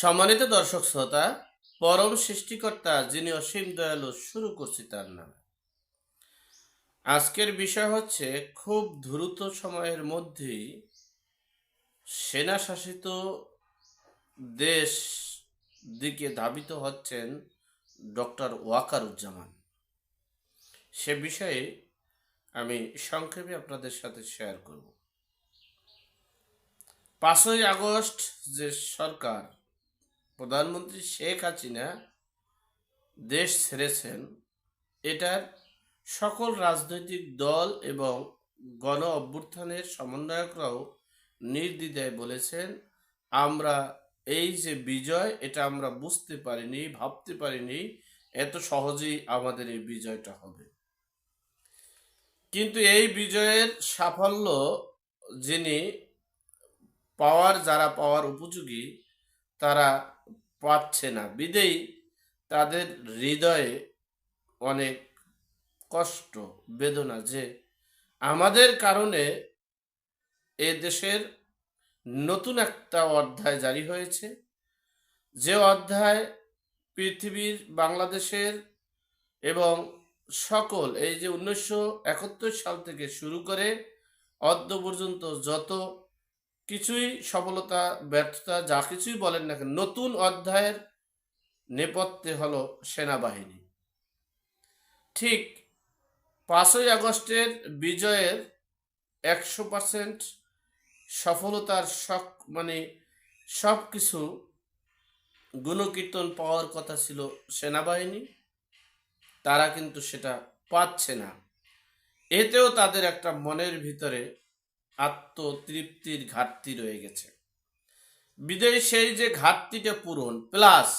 সম্মানিত দর্শক শ্রোতা, পরম সৃষ্টিকর্তা যিনি অসীম দয়ালু শুরু করছি তার নামে। আজকের বিষয় হচ্ছে, খুব দ্রুত সময়ের মধ্যেই সেনা শাসিত দেশ দিকে ধাবিত হচ্ছেন ডক্টর ওয়াকারুজ্জামান। সে বিষয়ে আমি সংক্ষেপে আপনাদের সাথে শেয়ার করব। পাঁচই আগস্ট যে সরকার প্রধানমন্ত্রী শেখ হাসিনা দেশ ছেড়েছেন, এটার সকল রাজনৈতিক দল এবং গণ অভ্যুত্থানের সমন্বয়করাও নির্দ্বিধায় বলেছেন, আমরা এই যে বিজয়, এটা আমরা বুঝতে পারিনি, ভাবতে পারিনি, এত সহজেই আমাদের এই বিজয়টা হবে। কিন্তু এই বিজয়ের সাফল্য যিনি পাওয়ার, যারা পাওয়ার উপযোগী, তারা পাচ্ছে না। বিদেই তাদের হৃদয়ে অনেক কষ্ট, বেদনা যে আমাদের কারণে এ দেশের নতুন একটা অধ্যায় জারি হয়েছে। যে অধ্যায় পৃথিবীর, বাংলাদেশের এবং সকল এই যে উনিশশো একাত্তর সাল থেকে শুরু করে অদ্য পর্যন্ত যত কিছুই সফলতা, ব্যর্থতা, যা কিছুই বলেন না কেন, নতুন অধ্যায়ের নেপথ্যে হল সেনাবাহিনী। ঠিক পাঁচই আগস্টের বিজয়ের একশো পার্সেন্ট সফলতার সব মানে সব কিছু গুণকীর্তন পাওয়ার কথা ছিল সেনাবাহিনী। তারা কিন্তু সেটা পাচ্ছে না। এতেও তাদের একটা মনের ভিতরে আত্মতৃপ্তির ঘাটতি রয়ে গেছে। বিদেশে সেই যে ঘাটতিটা পূরণ, প্লাস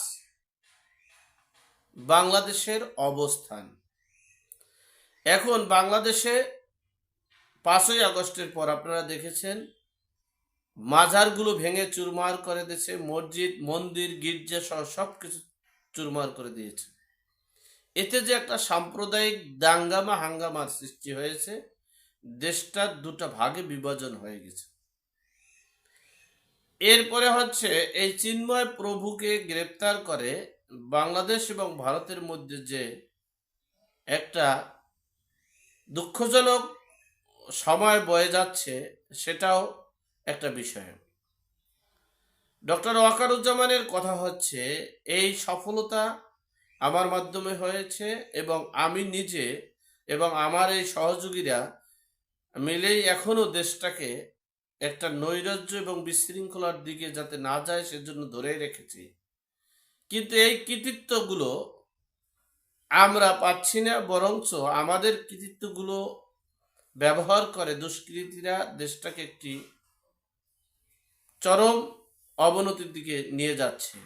বাংলাদেশের অবস্থান। এখন বাংলাদেশে পাঁচই আগস্টের পর আপনারা দেখেছেন, মাজারগুলো ভেঙে চুরমার করে দিয়েছে, মসজিদ, মন্দির গির্জা সহ সব কিছু চুরমার করে দিয়েছে। এতে যে একটা সাম্প্রদায়িক দাঙ্গামা হাঙ্গামার সৃষ্টি হয়েছে দেশটার দুটো ভাগে বিভাজন হয়ে গেছে। এরপরে হচ্ছে এই চিন্ময় প্রভুকে গ্রেপ্তার করে বাংলাদেশ এবং ভারতের মধ্যে যে একটা দুঃখজনক সময় বয়ে যাচ্ছে সেটাও একটা বিষয়। ডক্টর ওয়াকারুজ্জামানের কথা হচ্ছে, এই সফলতা আমার মাধ্যমে হয়েছে এবং আমি নিজে এবং আমার এই সহযোগীরা মিলেই এখনও দেশটাকে একটা নৈরাজ্য এবং বিশৃঙ্খলার দিকে যাতে না যায় সেজন্য ধরেই রেখেছি। কিন্তু এই কৃতিত্বগুলো আমরা পাচ্ছি না, বরঞ্চ আমাদের কৃতিত্বগুলো ব্যবহার করে দুষ্কৃতীরা দেশটাকে একটি চরম অবনতির দিকে নিয়ে যাচ্ছে।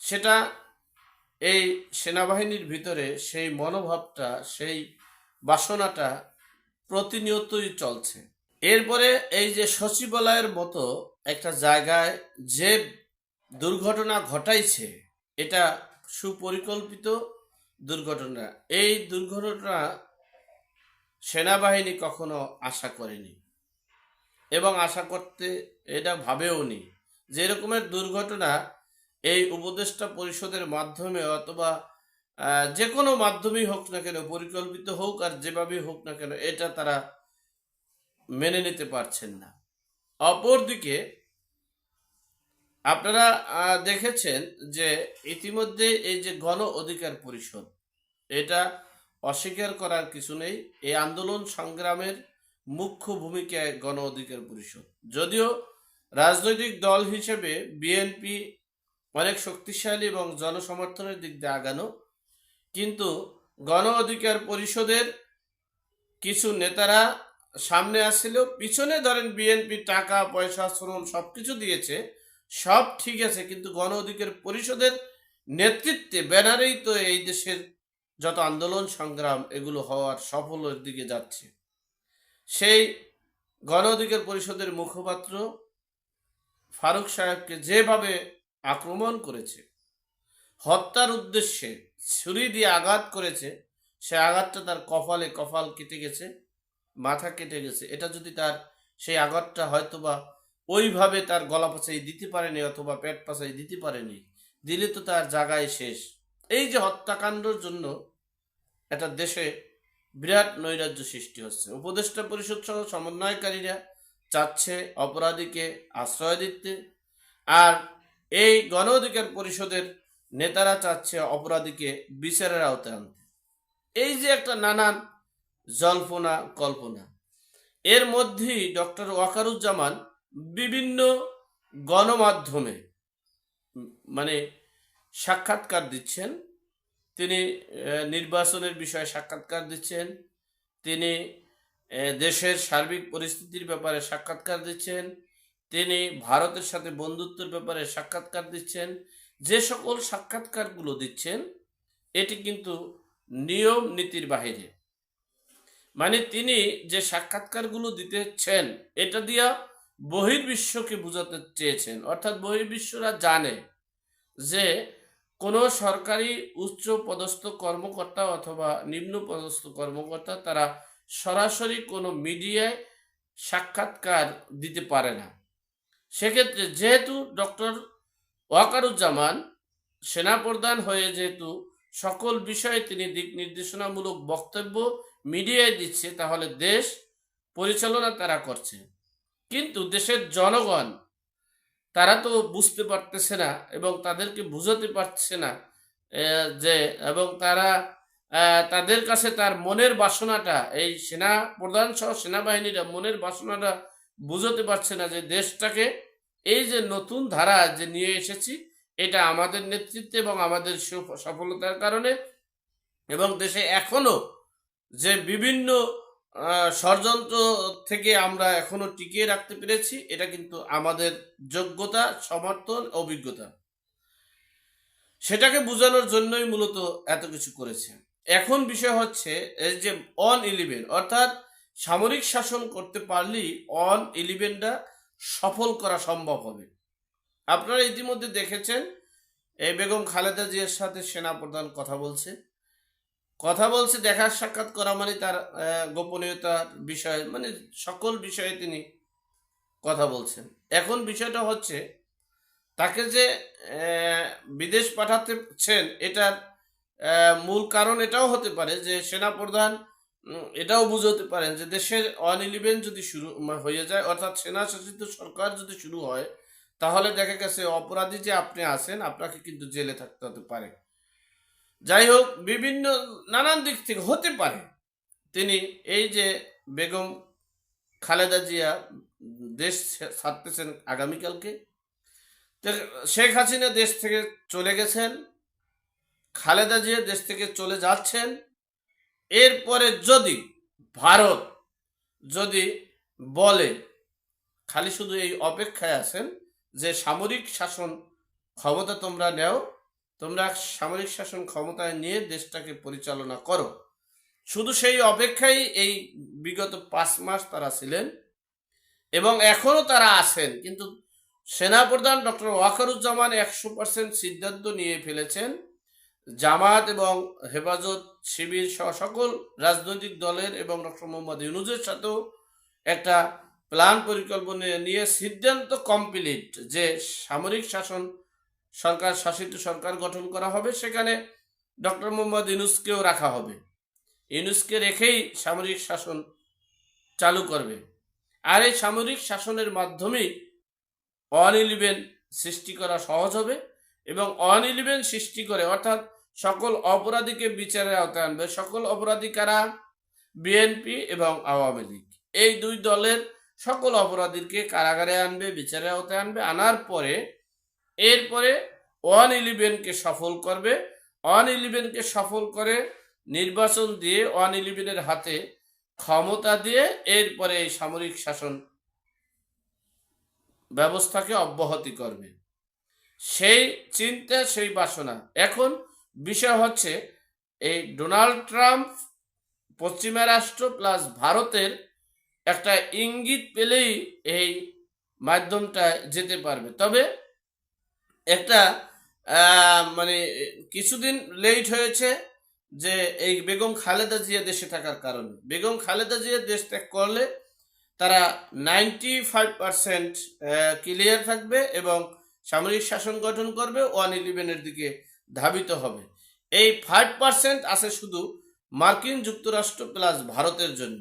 সেটা এই সেনাবাহিনীর ভিতরে সেই মনোভাবটা, সেই বাসনাটা প্রতিনিয়তই চলছে। এরপরে এই যে সচিবালয়ের মতো একটা জায়গায় যে দুর্ঘটনা ঘটাইছে, এটা সুপরিকল্পিত দুর্ঘটনা। এই দুর্ঘটনা সেনাবাহিনী কখনো আশা করেনি এবং আশা করতে এটা ভাবেও নি যে এরকমের দুর্ঘটনা এই উপদেষ্টা পরিষদের মাধ্যমে অথবা যে কোনো মাধ্যমেই হোক না কেন, পরিকল্পিত হোক আর যেভাবেই হোক না কেন, এটা তারা মেনে নিতে পারছেন না। অপরদিকে, আপনারা দেখেছেন যে ইতিমধ্যে এই যে গণ অধিকার পরিষদ, এটা অস্বীকার করার কিছু নেই। এই আন্দোলন সংগ্রামের মুখ্য ভূমিকায় গণ অধিকার পরিষদ। যদিও রাজনৈতিক দল হিসেবে বিএনপি অনেক শক্তিশালী এবং জনসমর্থনের দিক দিয়ে আগানো কিন্তু গণ অধিকার পরিষদের কিছু নেতারা সামনে আসছিল, পিছনে ধরেন বিএনপি টাকা, পয়সা, শ্রম সব কিছু দিয়েছে, সব ঠিক আছে, কিন্তু গণ অধিকার পরিষদের নেতৃত্বে, ব্যানারেই তো এই দেশের যত আন্দোলন, সংগ্রাম, এগুলো হওয়ার সফলের দিকে যাচ্ছে। সেই গণ অধিকার পরিষদের মুখপাত্র ফারুক সাহেবকে যেভাবে আক্রমণ করেছে হত্যার উদ্দেশ্যে ছুরি দিয়ে আঘাত করেছে, সে আঘাতটা তার কপালে কপাল কেটে গেছে, মাথা কেটে গেছে। এটা যদি তার সেই আঘাতটা হয়তো বা ওইভাবে তার গলা পাচাই দিতে পারেনি অথবা পেট পাচাই দিতে পারেনি, দিলে তো তার জায়গায় শেষ। এই যে হত্যাকাণ্ডর জন্য একটা দেশে বিরাট নৈরাজ্য সৃষ্টি হচ্ছে। উপদেষ্টা পরিষদ সহ সমন্বয়কারীরা চাচ্ছে অপরাধীকে আশ্রয় দিতে। আর এই গণ অধিকার পরিষদের নেতারা চাচ্ছে অপরাধীকে বিচারের আওতায় আনতে। এই যে একটা নানান জল্পনা কল্পনা। এর মধ্যেই ডক্টর ওয়াকারুজ্জামান বিভিন্ন গণমাধ্যমে মানে সাক্ষাৎকার দিচ্ছেন। তিনি নির্বাচনের বিষয়ে সাক্ষাৎকার দিচ্ছেন। তিনি দেশের সার্বিক পরিস্থিতির ব্যাপারে সাক্ষাৎকার দিচ্ছেন। তিনি ভারতের সাথে বন্ধুত্বের ব্যাপারে সাক্ষাৎকার দিচ্ছেন। যে সকল সাক্ষাৎকারগুলো দিচ্ছেন, এটি কিন্তু নিয়ম নীতির বাহিরে। মানে তিনি যে সাক্ষাৎকারগুলো দিতেছেন, এটা দিয়া বহির্বিশ্বকে বোঝাতে চেয়েছেন। অর্থাৎ বহির্বিশ্বরা জানে যে কোনো সরকারি উচ্চ পদস্থ কর্মকর্তা অথবা নিম্ন পদস্থ কর্মকর্তা তারা সরাসরি কোনো মিডিয়ায় সাক্ষাৎকার দিতে পারে না। সেক্ষেত্রে যেহেতু ডক্টর ওয়াকারুজ্জামান সেনাপ্রধান হয়ে যেহেতু সকল বিষয়ে তিনি দিক নির্দেশনামূলক বক্তব্য মিডিয়ায় দিচ্ছে, তাহলে দেশ পরিচালনা তারা করছে। কিন্তু দেশের জনগণ, তারা তো বুঝতে পারতেছে না এবং তাদেরকে বুঝাতে পারছে না যে, এবং তারা তাদের কাছে তার মনের বাসনাটা, এই সেনা প্রধান সহ সেনাবাহিনীরা মনের বাসনাটা বুঝাতে পারছে না যে দেশটাকে এই যে নতুন ধারা যে নিয়ে এসেছি, এটা আমাদের নেতৃত্বে এবং আমাদের সফলতার কারণে এবং দেশে এখনও যে বিভিন্ন ষড়যন্ত্র থেকে আমরা এখনও টিকিয়ে রাখতে পেরেছি, এটা কিন্তু আমাদের যোগ্যতা, সমর্থন, অভিজ্ঞতা। সেটাকে বোঝানোর জন্যই মূলত এত কিছু করেছে। এখন বিষয় হচ্ছে এই যে অন ইলিভেন অর্থাৎ সামরিক শাসন করতে পারলেই অন ইলেভেনটা সফল করা সম্ভব হবে। আপনারা ইতিমধ্যে দেখেছেন, এই বেগম খালেদা জিয়ার সাথে সেনাপ্রধান কথা বলছে। কথা বলছে, দেখা সাক্ষাৎ করা মানে তার গোপনীয়তার বিষয় মানে সকল বিষয়ে তিনি কথা বলছেন। এখন বিষয়টা হচ্ছে, তাকে যে বিদেশ পাঠাতেছেন এটার মূল কারণ এটাও হতে পারে যে সেনাপ্রধান এটাও বুঝতে পারেন যে দেশের অন ইলেভেন যদি শুরু হয়ে যায়, অর্থাৎ সেনা শাসিত সরকার যদি শুরু হয়, তাহলে দেখা গেছে অপরাধী যে আপনি আছেন, আপনাকে কিন্তু জেলে থাকতে হতে পারে। যাই হোক, বিভিন্ন নানান দিক থেকে হতে পারে। তিনি এই যে বেগম খালেদা জিয়া দেশ ছাড়তেছেন আগামীকালকে শেখ হাসিনা দেশ থেকে চলে গেছেন, খালেদা জিয়া দেশ থেকে চলে যাচ্ছেন এরপরে যদি ভারত যদি বলে, খালি শুধু এই অপেক্ষায় আছেন যে সামরিক শাসন ক্ষমতা তোমরা নেও, তোমরা সামরিক শাসন ক্ষমতায় নিয়ে দেশটাকে পরিচালনা করো। শুধু সেই অপেক্ষায় এই বিগত পাঁচ মাস তারা ছিলেন এবং এখনও তারা আছেন। কিন্তু সেনাপ্রধান ডক্টর ওয়াকারুজ্জামান একশো পার্সেন্ট সিদ্ধান্ত নিয়ে ফেলেছেন জামাত এবং হেফাজত শিবির সহ সকল রাজনৈতিক দলের এবং ডক্টর মোহাম্মদ ইউনুজের সাথেও একটা প্ল্যান পরিকল্পনা নিয়ে সিদ্ধান্ত কমপ্লিট যে সামরিক শাসন সরকার, শাসিত সরকার গঠন করা হবে। সেখানে ডক্টর মোহাম্মদ ইউনুসকেও রাখা হবে। ইউনুসকে রেখেই সামরিক শাসন চালু করবে। আর এই সামরিক শাসনের মাধ্যমেই অন ইলেভেন সৃষ্টি করা সহজ হবে। এবং অন ইলেভেন সৃষ্টি করে, অর্থাৎ সকল অপরাধীকে বিচারের আওতায় আনবে। সকল অপরাধী কারা? বিএনপি এবং আওয়ামী লীগ। এই দুই দলের সকল অপরাধীকে কারাগারে আনবে, বিচারের আওতায় আনবে। আনার পরে, এরপরে ওয়ান ইলেভেনকে সফল করবে। ওয়ান ইলেভেনকে সফল করে নির্বাচন দিয়ে ওয়ান ইলেভেনের হাতে ক্ষমতা দিয়ে এরপরে এই সামরিক শাসন ব্যবস্থাকে অব্যাহতি করবে। সেই চিন্তা, সেই বাসনা। এখন বিষয় হচ্ছে, এই ডোনাল্ড ট্রাম্প পশ্চিমা রাষ্ট্র প্লাস ভারতের একটা ইঙ্গিত পেলেই এই মাধ্যমটা যেতে পারবে। তবে একটা মানে কিছুদিন লেট হয়েছে যে এই বেগম খালেদা জিয়া দেশে থাকার কারণে। বেগম খালেদা জিয়া দেশ ত্যাগ করলে তারা নাইনটি ফাইভ পার্সেন্ট ক্লিয়ার থাকবে এবং সামরিক শাসন গঠন করবে, ওয়ান ইলেভেনের দিকে ধাবিত হবে। এই ফাইভ পার্সেন্ট আছে শুধু মার্কিন যুক্তরাষ্ট্র প্লাস ভারতের জন্য।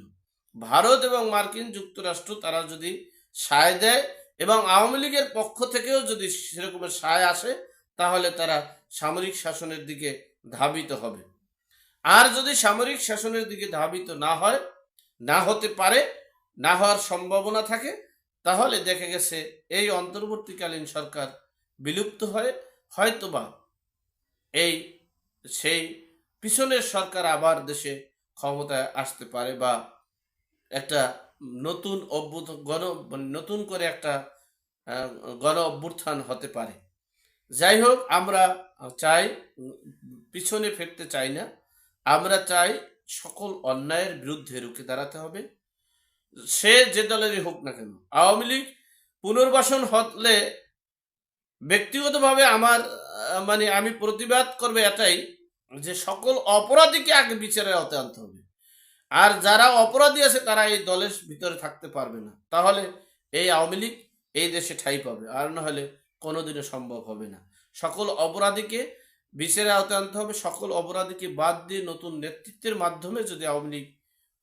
ভারত এবং মার্কিন যুক্তরাষ্ট্র, তারা যদি সায় দেয় এবং আওয়ামী লীগের পক্ষ থেকেও যদি সেরকমের সায় আসে, তাহলে তারা সামরিক শাসনের দিকে ধাবিত হবে। আর যদি সামরিক শাসনের দিকে ধাবিত না হয়, না হতে পারে, না হওয়ার সম্ভাবনা থাকে তাহলে দেখা গেছে এই অন্তর্বর্তীকালীন সরকার বিলুপ্ত হয়ে, হয়তোবা এই সেই পিছনের সরকার আবার দেশে ক্ষমতায় আসতে পারে বা একটা নতুন অভ্যুত গণ মানে নতুন করে একটা গণ অভ্যুত্থান হতে পারে। যাই হোক, আমরা চাই, পিছনে ফিরতে চাই না। আমরা চাই সকল অন্যায়ের বিরুদ্ধে রুখে দাঁড়াতে হবে। সে যে দলেরই হোক না কেন, আওয়ামী লীগ পুনর্বাসন হলে ব্যক্তিগতভাবে আমার মানে আমি প্রতিবাদ করবে এটাই যে সকল অপরাধীকে আগে বিচারের আওতায় আনতে হবে। আর যারা অপরাধী আছে তারা এই দলের ভিতরে থাকতে পারবে না। তাহলে এই আওয়ামী লীগ এই দেশে ঠাই পাবে, আর না হলে কোনোদিনও সম্ভব হবে না। সকল অপরাধীকে বিচারের আওতায় আনতে হবে, সকল অপরাধীকে বাদ দিয়ে নতুন নেতৃত্বের মাধ্যমে যদি আওয়ামী লীগ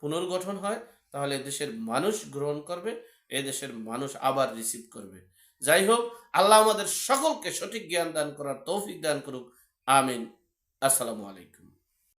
পুনর্গঠন হয় তাহলে দেশের মানুষ গ্রহণ করবে এ দেশের মানুষ আবার রিসিভ করবে। যাই হোক, আল্লাহ আমাদের সকলকে সঠিক জ্ঞান দান করার তৌফিক দান করুক। আমিন। আসসালামু আলাইকুম।